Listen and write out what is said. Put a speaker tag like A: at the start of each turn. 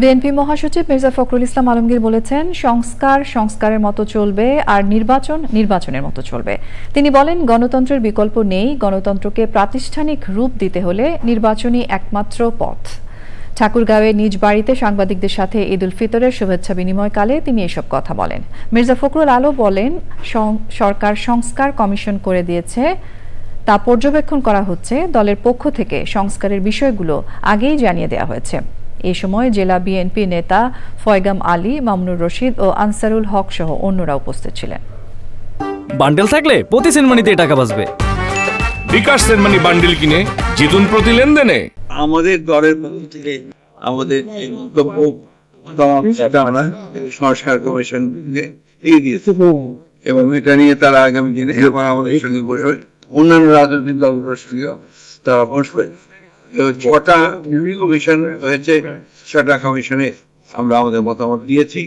A: BNP মহাসচিব মির্জা ফখরুল ইসলাম আলমগীর বলেছেন, সংস্কার সংস্কারের মতো চলবে আর নির্বাচন নির্বাচনের মতো চলবে। তিনি বলেন, গণতন্ত্রের বিকল্প নেই। গণতন্ত্রকে প্রাতিষ্ঠানিক রূপ দিতে হলে নির্বাচনই একমাত্র পথ। ঠাকুরগাঁওয়ে নিজ বাড়িতে সাংবাদিকদের সাথে ঈদ উল ফিতরের শুভেচ্ছা বিনিময়কালে তিনি এসব কথা বলেন। মির্জা ফখরুল আলো বলেন সরকার সংস্কার কমিশন করে দিয়েছে, তা পর্যবেক্ষণ করা হচ্ছে। দলের পক্ষ থেকে সংস্কারের বিষয়গুলো আগেই জানিয়ে দেওয়া হয়েছে। এ সময় জেলা বিএনপি নেতা ফয়গাম আলী মামুনুর রশিদ ও আনসারুল হক সহ অন্যরা উপস্থিত ছিলেন।
B: বান্ডেল থাকলে প্রতি সেনমানিতে টাকা বাঁচবে।
C: বিকাশ সেনমানি বান্ডিল কিনে জিতুন প্রতি লেনদেনে।
D: আমাদের দলের থেকে আমাদের সংস্কার কমিশন দিয়েছে এবং এটা নিয়ে তারা আগামী দিনে আমাদের সঙ্গে বসবে অন্যান্য রাজনৈতিক দলগুলোর সঙ্গেও তারা বসবে। তো বিভিন্ন কমিশন হয়েছে ছটা কমিশনে আমরা আমাদের মতামত দিয়েছি।